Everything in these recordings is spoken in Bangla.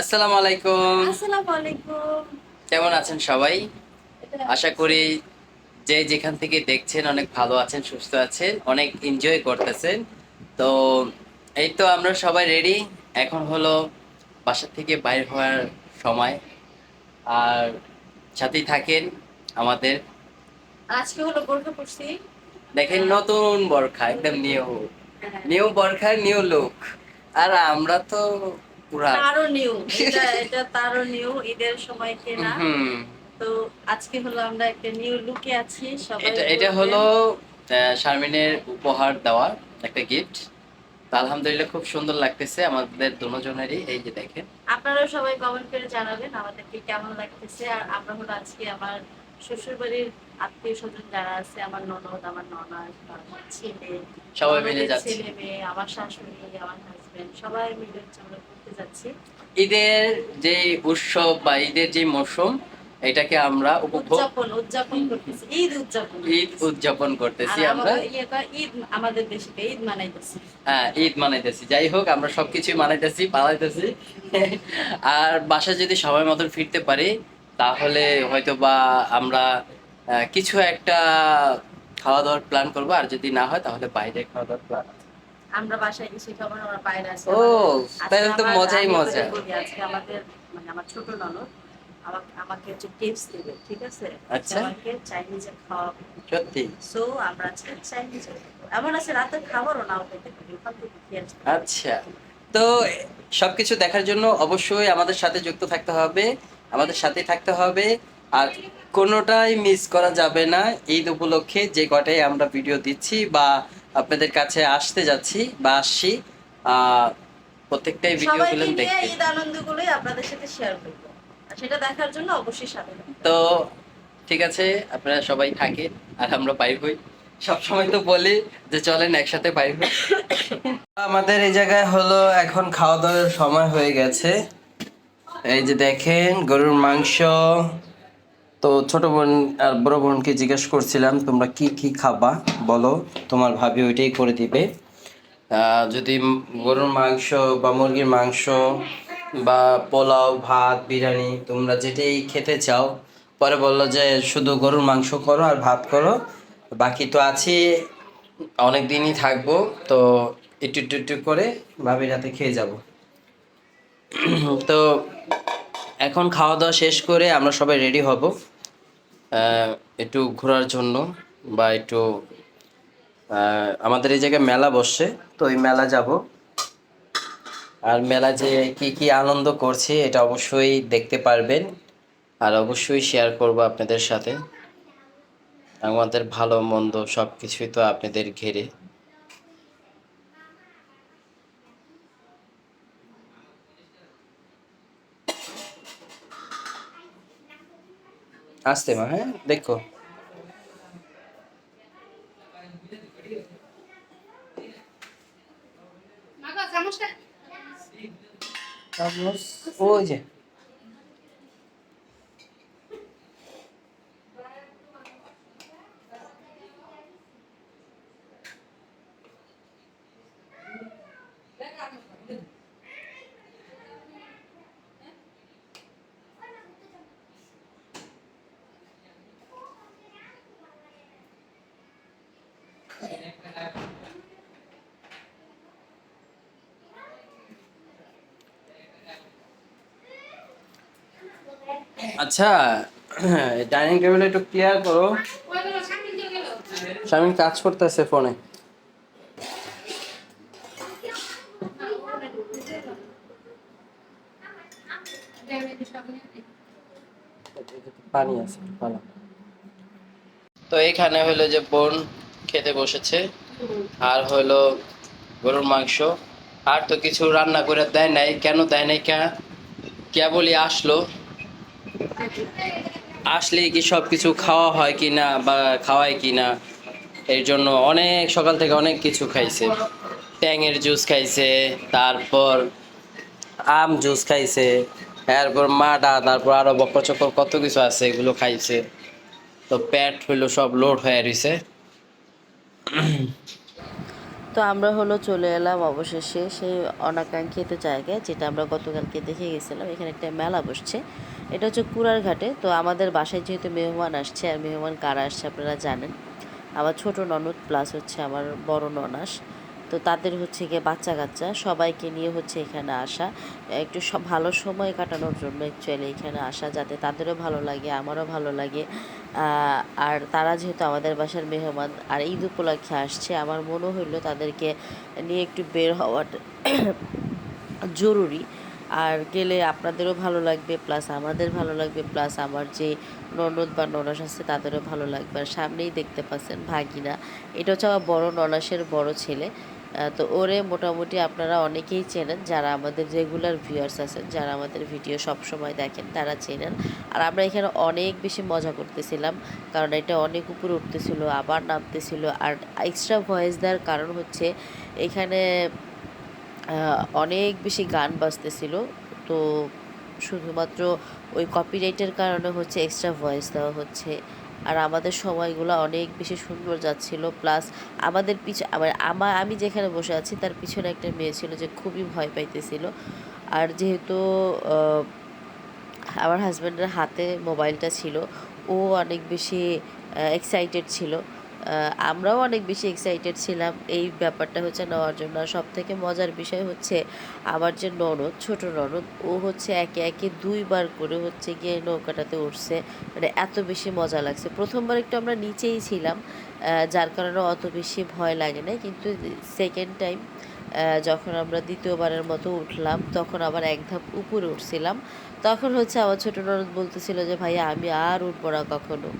আসসালামু আলাইকুম। আসসালামু আলাইকুম। কেমন আছেন সবাই? আশা করি যে যেখান থেকে দেখছেন অনেক ভালো আছেন সুস্থ আছেন অনেক এনজয় করতেছেন। তো এই তো আমরা সবাই রেডি এখন হলো বাসা থেকে বাইর হওয়ার সময়। আর সাথেই থাকেন আমাদের। আজকে হলো বোরকা পড়ছি। দেখেন নতুন বরখা একদম নিউ হ্যাঁ। নিউ বরখা নিউ লুক আর আমরা তো পুরা। তারও নিউ এটা এটা তারও নিউ ঈদের সময় কেনা। তো আজকে হলো আমরা একটা নিউ লুকে আছি সবাই এটা এটা হলো শারমিনের উপহার দেওয়া একটা গিফট তো আলহামদুলিল্লাহ খুব সুন্দর লাগতেছে আমাদের দুজনেরই এই যে দেখেন। আপনারাও সবাই কমেন্ট করে জানাবেন আমাদেরকে কেমন লাগতেছে। আর আমরা হলো আজকে আমার শ্বশুর বাড়ির আত্মীয় স্বজন যারা আছে আমার ননদ আমার ছেলে সবাই মিলে যাচ্ছি। ছেলে মেয়ে আমার শাশুড়ি আমার হাজবেন্ড সবাই মিলে হচ্ছে আমরা ঘুরতে যাচ্ছি। ঈদের যে উৎসব বা ঈদের যে মৌসুম এটাকে আমরা উপভোগ উদযাপন উদযাপন করতেছি ঈদ উদযাপন ঈদ উদযাপন করতেছি আমরা। ঈদ আমাদের দেশে ঈদ মানাইতেছি। হ্যাঁ ঈদ মানাইতেছি। যাই হোক আমরা সবকিছু মানাইতেছি পালাইতেছি। আর বাসা যদি সময় মতন ফিরতে পারি তাহলে হয়তো বা আমরা কিছু একটা খাওয়া দাওয়ার প্ল্যান করব আর যদি না হয় তাহলে বাইরে খাওয়া দাওয়ার প্ল্যান আমরা বাসায় কিছু খাবার আমরা বাইরে আছি। ও তাহলে তো মজাই মজা। আজকে আমাদের মানে আমার ছোট ননদ আমাকে আমাকে হচ্ছে টিপস দেবে ঠিক আছে? আচ্ছা। আমাকে চাইনিজে খাওয়াবে। সত্যি? সো আমরা আজকে চাইনিজে এমন আছে খাবারও নাও খেতে পারি ওখান থেকে খেয়ে আসতে পারি। আচ্ছা। তো সবকিছু দেখার জন্য অবশ্যই আমাদের সাথে যুক্ত থাকতে হবে। আমাদের সাথে থাকতে হবে। আর কোনোটাই মিস করা যাবে না। ঈদ উপলক্ষে যে কটাই আমরা ভিডিও দিচ্ছি বা আপনাদের কাছে আসতে যাচ্ছি বা আসছি প্রত্যেকটাই সবাইকে নিয়ে দেখতে ঈদ আনন্দগুলোই আপনাদের সাথে শেয়ার করব। সেটা দেখার জন্য অবশ্যই সাথে তো ঠিক আছে আপনারা সবাই থাকেন আর আমরা বাইর হই। সবসময় তো বলি যে চলেন একসাথে বাইর হই। আমাদের এই জায়গায় হলো এখন খাওয়া দাওয়ার সময় হয়ে গেছে। এই যে দেখেন, গরুর মাংস। তো ছোট বোন আর বড় বোনকে জিজ্ঞেস করছিলাম, তোমরা কি কি খাবা? বলো, তোমার ভাবি ওইটাই করে দিবে। যদি গরুর মাংস বা মুরগির মাংস বা পোলাও, ভাত, বিরিয়ানি তোমরা যেটাই খেতে চাও, পরে বলল যে শুধু গরুর মাংস করো আর ভাত করো, বাকি তো আছি, অনেক দিনই থাকব, তো একটু একটু একটু করে ভাবির হাতে খেয়ে যাব। তো এখন খাওয়া দাওয়া শেষ করে আমরা সবাই রেডি হব। একটু ঘোরার জন্য বা একটু আমাদের এই জায়গায় মেলা বসছে, তো ওই মেলা যাব। আর মেলা যে কি কি আনন্দ করছে এটা অবশ্যই দেখতে পারবেন। আর অবশ্যই শেয়ার করব আপনাদের সাথে। আমাদের ভালো মন্দ সব কিছুই তো আপনাদের ঘেরে। আসতে মা হ্যাঁ? দেখো। চামচ ওই যে। আচ্ছা ডাইনিং টেবিল একটু ক্লিয়ার করো। স্বামী কাজ করতেছে ফোনে। তো এখানে হলো যে বোন খেতে বসেছে, আর হলো গরুর মাংস। আর তো কিছু রান্না করে দেয় নাই, কেন দেয় নাই কে কেবলই আসলো। আসলে কি সব কিছু খাওয়া হয় কি না বা খাওয়ায় কি না, এর জন্য অনেক সকাল থেকে অনেক কিছু খাইছে। ট্যাংয়ের জুস খাইছে, তারপর আম জুস খাইছে, তারপর মাডা, তারপর আরও বকর চকর কত কিছু আছে এগুলো খাইছে। তো প্যাট হইল সব লোড হয়ে রইছে। তো তো আমরা হলো চলে এলাম অবশেষে সেই অনাকাঙ্ক্ষিত জায়গায়, যেটা আমরা গতকালকে দেখে গেছিলাম। এখানে একটা মেলা বসছে। এটা হচ্ছে কুড়ার ঘাটে। তো আমাদের বাসায় যেহেতু মেহমান আসছে, আর মেহমান কারা আসছে আপনারা জানেন। আমার ছোট ননদ প্লাস হচ্ছে আমার বড় ননাস। তো তাদের হচ্ছে গিয়ে বাচ্চা কাচ্চা, সবাইকে নিয়ে হচ্ছে এখানে আসা। একটু সব ভালো সময় কাটানোর জন্য অ্যাকচুয়ালি এখানে আসা, যাতে তাদেরও ভালো লাগে, আমারও ভালো লাগে। আর তারা যেহেতু আমাদের বাসার মেহমান, আর ঈদ উপলক্ষে আসছে, আমার মনে হইল তাদেরকে নিয়ে একটু বের হওয়াটা জরুরি। আর গেলে আপনাদেরও ভালো লাগবে প্লাস আমাদের ভালো লাগবে প্লাস আমার যে ননদ বা ননাস আছে তাদেরও ভালো লাগবে। আর সামনেই দেখতে পাচ্ছেন ভাগিনা। এটা হচ্ছে আমার বড় ননাসের বড় ছেলে। তো ওরে মোটামুটি আপনারা অনেকেই চেনেন যারা আমাদের রেগুলার ভিউয়ার্স আছেন, যারা আমাদের ভিডিও সব সময় দেখেন তারা চেনেন। আর আমরা এখানে অনেক বেশি মজা করতেছিলাম, কারণ এটা অনেক উপরে উঠতেছিল, আবার নামতেছিল। আর এক্সট্রা ভয়েস দেওয়ার কারণ হচ্ছে এখানে অনেক বেশি গান বাজতেছিল। তো শুধুমাত্র ওই কপিরাইটের কারণে হচ্ছে এক্সট্রা ভয়েস দেওয়া হচ্ছে। আর আমাদের সময়গুলো অনেক বেশি সুন্দর যাচ্ছিল। প্লাস আমাদের পিছ আমার আমা আমি যেখানে বসে আছি, তার পিছনে একটা মেয়ে ছিল যে খুবই ভয় পাইতেছিল। আর যেহেতু আমার হাজব্যান্ডের হাতে মোবাইলটা ছিল, ও অনেক বেশি এক্সাইটেড ছিল। আমরাও অনেক বেশি এক্সাইটেড ছিলাম। এই ব্যাপারটা হচ্ছে নেওয়ার জন্য। আর সব থেকে মজার বিষয় হচ্ছে আমার যে ননদ, ছোট ননদ, ও হচ্ছে একে একে দুইবার করে হচ্ছে গিয়ে নৌকাটাতে উঠছে। মানে এত বেশি মজা লাগছে। প্রথমবার একটু আমরা নিচেই ছিলাম যার কারণে অত বেশি ভয় লাগে না কিন্তু সেকেন্ড টাইম যখন আমরা দ্বিতীয়বারের মতো উঠলাম, তখন আবার এক ধাপ উপরে উঠছিলাম। তখন হচ্ছে আমার ছোট ননদ বলতেছিল যে, ভাইয়া, আমি আর উঠবো না কখনো।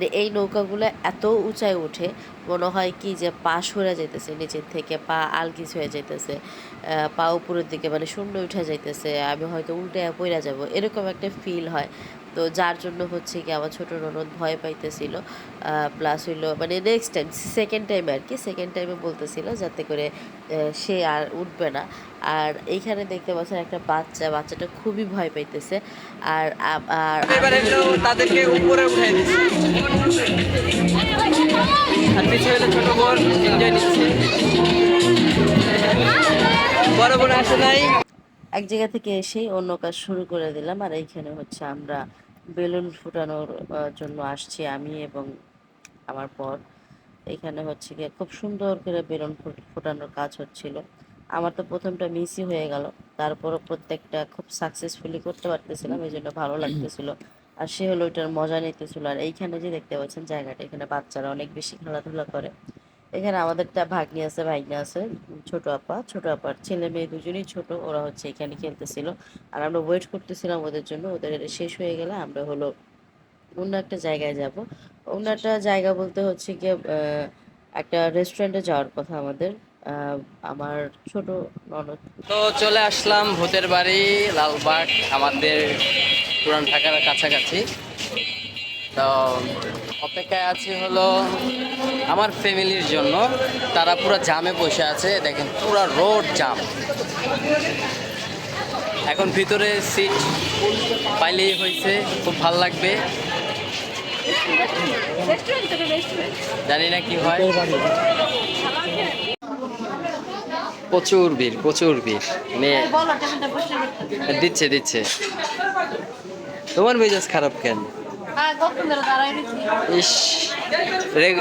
মানে এই নৌকাগুলো এত উঁচায় ওঠে, মনে হয় কি যে পা সরে যাইতেছে, নিচের থেকে পা আলগিজ হয়ে যাইতেছে পা উপরের দিকে মানে শূন্য উঠে যাইতেছে, আমি হয়তো উল্টে পড়ে যাব, এরকম একটা ফিল হয়। তো যার জন্য হচ্ছে কি আমার ছোট ননদ ভয় পাইতেছিল। প্লাস হইল মানে নেক্সট টাইম সেকেন্ড টাইম আর কি সেকেন্ড টাইমে বলতেছিল যাতে করে সে আর উঠবে না। আর এইখানে দেখতে পাচ্ছেন একটা বাচ্চা, বাচ্চাটা খুবই ভয় পাইতেছে। আর আর তাদেরকে উপরে বড় বোন আসে নাই। এক জায়গা থেকে এসেই অন্য কাজ শুরু করে দিলাম। আর এইখানে হচ্ছে আমরা বেলুন ফুটানোর জন্য আসছি আমি এবং আমার পর এখানে হচ্ছে গিয়ে খুব সুন্দর করে বেলুন ফুট- ফোটানোর কাজ হচ্ছিল। আমার তো প্রথমটা মিসই হয়ে গেল। তারপরও প্রত্যেকটা খুব সাকসেসফুলি করতে পারতেছিলাম এই জন্য ভালো লাগতেছিল। আর সে হলো ওইটার মজা নিতেছিল। আর এইখানে যে দেখতে পাচ্ছেন জায়গাটা এখানে বাচ্চারা অনেক বেশি খেলাধুলা করে। এখানে আমাদেরটা ভাগ্নি আছে ভাগ্নি আছে, ছোট আপা, ছোট আপার ছেলে মেয়ে দুজনেই ছোট, ওরা হচ্ছে এখানে খেলতেছিল। আর আমরা ওয়েট করতেছিলাম ওদের জন্য, ওদের শেষ হয়ে গেলে আমরা হলো অন্য একটা জায়গায় যাব। অন্য একটা জায়গা বলতে হচ্ছে গিয়ে একটা রেস্টুরেন্টে যাওয়ার কথা আমাদের। আমার ছোট ননদ। তো চলে আসলাম ভূতের বাড়ি, লালবাগ, আমাদের পুরান ঢাকার কাছাকাছি। তো অপেক্ষায় আছি হলো আমার ফ্যামিলির জন্য। তারা পুরো জামে বসে আছে দেখেন পুরো রোড জাম। এখন ভিতরে সিট পাইলেই হয়েছে খুব ভালো লাগবে। জানি না কি হয়। প্রচুর ভিড় প্রচুর ভিড়। মানে টেবিলটা বসে দিচ্ছে দিচ্ছে। তোমার মেজাজ খারাপ কেন? হ্যাঁ ইস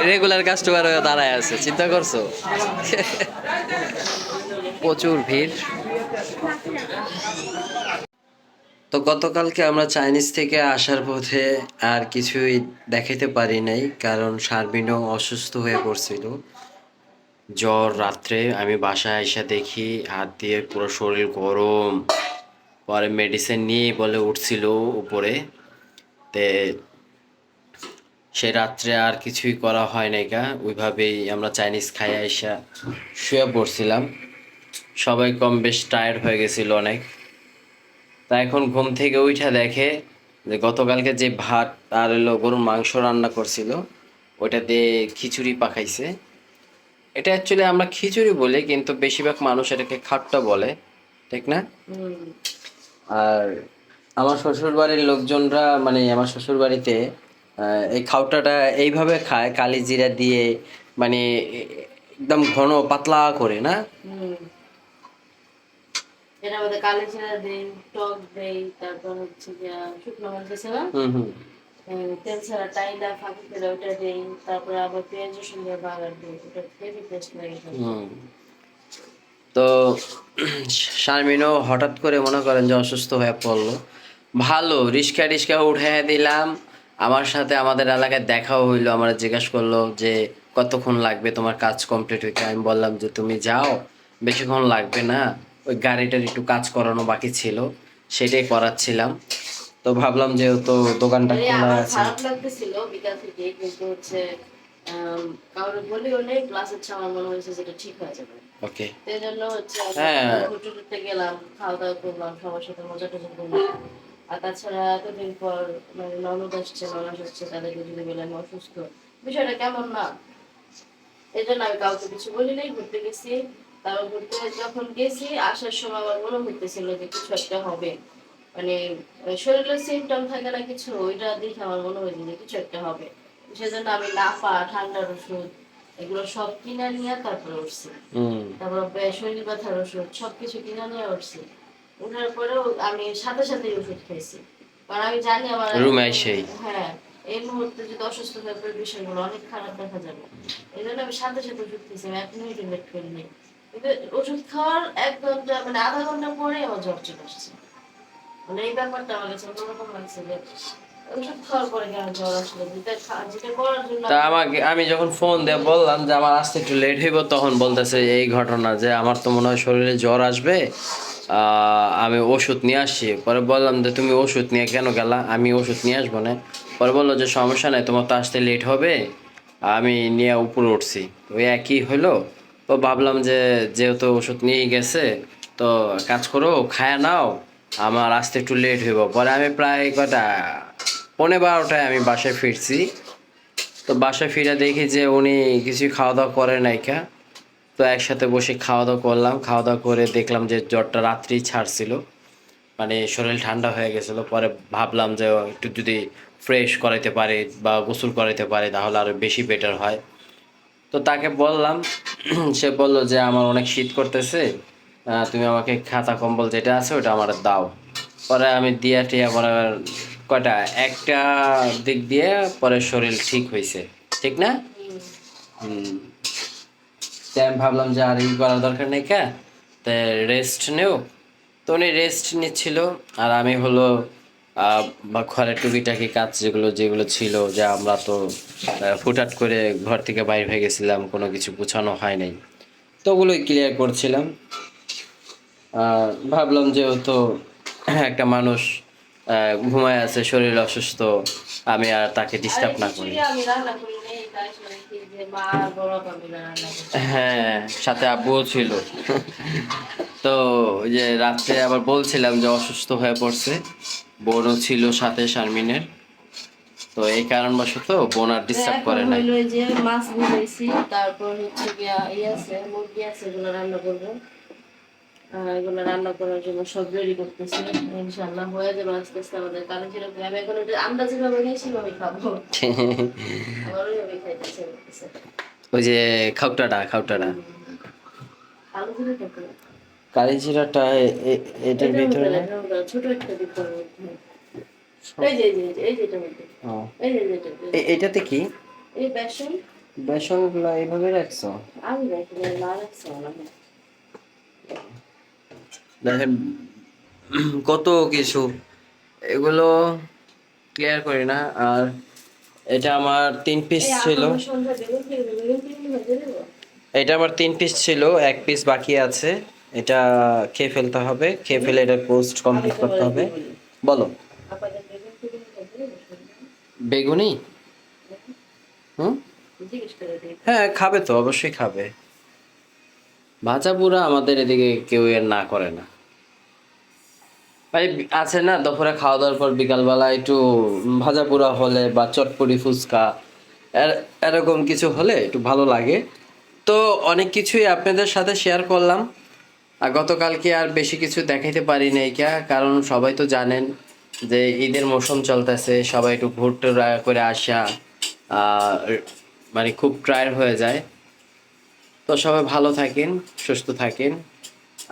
রেগুলার কাস্টমার হয়ে দাঁড়ায় আছে, চিন্তা করছ? প্রচুর ভিড়। তো গতকালকে আমরা চাইনিজ থেকে আসার পথে আর কিছুই দেখাইতে পারি নাই, কারণ সার্বিনও অসুস্থ হয়ে পড়ছিল। জ্বর রাত্রে আমি বাসায় এসে দেখি হাত দিয়ে পুরো শরীর গরম, পরে মেডিসিন নিয়ে বলে উঠছিল উপরে। তে সে রাত্রে আর কিছুই করা হয় নাই গা। ওইভাবেই আমরা চাইনিজ খাই আইসা শুয়ে পড়ছিলাম। সবাই কম বেশ টায়ার্ড হয়ে গেছিল অনেক। তা এখন ঘুম থেকে উঠা দেখে যে গতকালকে যে ভাত আর হলো গরুর মাংস রান্না করছিল ওইটা দিয়ে খিচুড়ি পাকাইছে। এটা অ্যাকচুয়ালি আমরা খিচুড়ি বলি কিন্তু বেশিরভাগ মানুষ এটাকে খাট্টা বলে ঠিক না? আর আমার শ্বশুর বাড়ির লোকজনরা মানে আমার শ্বশুর বাড়িতে এই খাওটাটা এইভাবে খায় কালি জিরা দিয়ে মানে একদম ঘন পাতলা করে না? এর মধ্যে কালি জিরা দেই টক দেই তারপর হচ্ছে গিয়া শুকনো মরিচ আছে না হুম হুম। উম, তেল ছাড়া টাইডা ফাঁকি করে ওটা দেই তারপরে আবার পেঁয়াজ রসুন দিয়ে বাগার দিই ওটা হেভি টেস্ট লাগে তো শারমিনও হঠাৎ করে মনে করেন যে অসুস্থ হয়ে পড়ল। ভালো রিস্কা টিস্কা উঠে দিলাম। আমার সাথে আমাদের এলাকায় দেখাও হইল আমার জিজ্ঞেস করল যে কতক্ষণ লাগবে তোমার কাজ কমপ্লিট হইতে? আমি বললাম যে তুমি যাও বেশিক্ষণ লাগবে না ওই গাড়িটার একটু কাজ করানো বাকি ছিল সেটাই করাচ্ছিলাম। তো ভাবলাম যেহেতু দোকানটা আরে খোলা আছে। খারাপ লাগতেছিল বিকাল থেকে কিন্তু হচ্ছে কাউরে বলি ক্লাস হচ্ছে আমার মনে হয়েছে যেটা ঠিক হয়ে যাবে। ওকে। তো জন্য হচ্ছে হ্যাঁ। হোটেলতে গেলাম খাওয়া দাওয়া করলাম সবার সাথে মজা টজা করলাম। আর তাছাড়া এতদিন পর মানে ননদ আসছে ননদ আসছে তাদেরকে যদি বলে আমি অসুস্থ। বিষয়টা কেমন না? এই জন্য আমি কাউকে কিছু বলি নাই ঘুরতে গেছি। তারপর ঘুরতে যখন গেছি আসার সময় আমার মনে হইতেছিল যে কিছু একটা হবে। মানে শরীরের সিমটম থাকে না কিছু ওইটা দেখে আমার মনে হয়েছে যে কিছু একটা হবে। সেজন্য আমি লাফা ঠান্ডার ওষুধ এগুলো সব কিনে নিয়ে তারপরে উঠছি। তারপর শরীর ব্যথার ওষুধ সবকিছু কিনে নিয়ে উঠছি। পরেও আমি সাথে সাথে ওষুধ কারণ আমি জানি আমার রুমে। হ্যাঁ এই মুহূর্তে যদি অসুস্থ হয়ে পড়ে বিষয়গুলো অনেক খারাপ দেখা যাবে। এই জন্য আমি সাথে সাথে ওষুধ খেয়েছি আমি এক মিনিট লেট করিনি কিন্তু ওষুধ খাওয়ার এক ঘণ্টা মানে আধা ঘণ্টা পরে আমার জ্বর চলে আসছে। মানে এই ব্যাপারটা আমার কাছে অন্যরকম লাগছে যে তা আমাকে আমি যখন ফোন দিয়ে বললাম যে আমার আসতে একটু লেট হইব তখন বলতেছে এই ঘটনা যে আমার তো মনে হয় শরীরে জ্বর আসবে। আমি ওষুধ নিয়ে আসছি পরে বললাম যে, তুমি ওষুধ নিয়ে কেন গেলা? আমি ওষুধ নিয়ে আসব না। পরে বলল যে, সমস্যা নেই, তোমার তো আসতে লেট হবে। আমি নিয়ে উপরে উঠছি। ওই একই হলো তো ভাবলাম যে, যেহেতু ওষুধ নিয়ে গেছে, তো কাজ করো, খায়া নাও। আমার আসতে একটু লেট হইব। পরে আমি প্রায় কটা পৌনে বারোটায় আমি বাসায় ফিরছি। তো বাসায় ফিরে দেখি যে, উনি কিছু খাওয়া দাওয়া করে নাইকা তো একসাথে বসে খাওয়া দাওয়া করলাম। খাওয়া দাওয়া করে দেখলাম যে জ্বরটা রাত্রেই ছাড়ছিল। মানে শরীর ঠান্ডা হয়ে গেছিল। পরে ভাবলাম যে একটু যদি ফ্রেশ করাইতে পারে বা গোসল করাইতে পারে তাহলে আরও বেশি বেটার হয়। তো তাকে বললাম সে বলল যে আমার অনেক শীত করতেছে তুমি আমাকে খাতা কম্বল যেটা আছে ওটা আমার দাও। পরে আমি দিয়া টিয়া পরে কয়টা একটা দিক দিয়ে পরে শরীর ঠিক হয়েছে ঠিক না? হুম। তাই আমি ভাবলাম যে আর ই করার দরকার নেই কে? তাই রেস্ট নেও। তো উনি রেস্ট নিচ্ছিল, আর আমি হলো বা ঘরের টুকিটাকি কাজ যেগুলো যেগুলো ছিল, যে আমরা তো হুটহাট করে ঘর থেকে বাইরে হয়ে গেছিলাম, কোনো কিছু গুছানো হয় নাই। তো ওগুলোই ক্লিয়ার করছিলাম। ভাবলাম যেহেতু একটা মানুষ ঘুমায় আছে, শরীর অসুস্থ, আমি আর তাকে ডিস্টার্ব না করি। হ্যাঁ সাথে আব্বুও ছিল। তো যে রাত্রে আবার বলছিলাম যে অসুস্থ হয়ে পড়ছে। বোনও ছিল সাথে শারমিনের। তো এই কারণবশত বোন আর ডিস্টার্ব করে নাই। যে মাছ তারপর হচ্ছে গিয়া ই আছে মুরগি আছে রান্না এগুলো রান্না করার জন্য সব রেডি করতেছি। ইনশাল্লাহ হয়ে যাবে আস্তে আস্তে আমাদের কারণ যেরকম আমি এখন আন্দাজে ভাবে নিয়েছি আমি খাব। আমার ওইভাবে খাইতে ওই যে খাউটাটা খাউটাটা। কালি জিরাটা এটার ভিতরে? ছোট একটা এই যে এই এই এটাতে কি? এই বেসন। বেসনগুলো এইভাবে রাখছো? আমি না রাখছে না দেখেন কত কিছু। এগুলো ক্লিয়ার করি না। আর এটা আমার তিন পিস ছিল। এটা আমার তিন পিস ছিল এক পিস বাকি আছে। এটা খেয়ে ফেলতে হবে। খেয়ে ফেলে এটা পোস্ট কমপ্লিট করতে হবে। বলো বেগুন হুম? হ্যাঁ খাবে তো অবশ্যই খাবে। ভাজা পুরা আমাদের এদিকে কেউ এর না করে না। ভাই, আছে না দুপুরে খাওয়া দাওয়ার পর বিকালবেলা একটু ভাজা পোড়া হলে বা চটপটি ফুচকা এরকম কিছু হলে একটু ভালো লাগে। তো অনেক কিছুই আপনাদের সাথে শেয়ার করলাম। আর গতকালকে আর বেশি কিছু দেখাইতে পারি নাই কে, কারণ সবাই তো জানেন যে ঈদের মৌসুম চলতেছে, সবাই একটু ঘুরতে করে আসা মানে খুব ট্রায়ার হয়ে যায়। তো সবাই ভালো থাকেন সুস্থ থাকেন।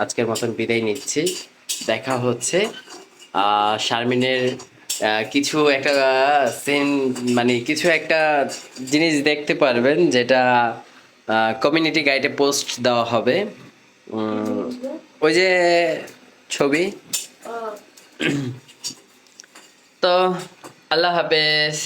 আজকের মতন বিদায় নিচ্ছি। দেখা হচ্ছে শারমিনের কিছু একটা সিন মানে কিছু একটা জিনিস দেখতে পারবেন যেটা কমিউনিটি গাইডে পোস্ট দেওয়া হবে। ওই যে ছবি। তো আল্লাহ হাফেজ।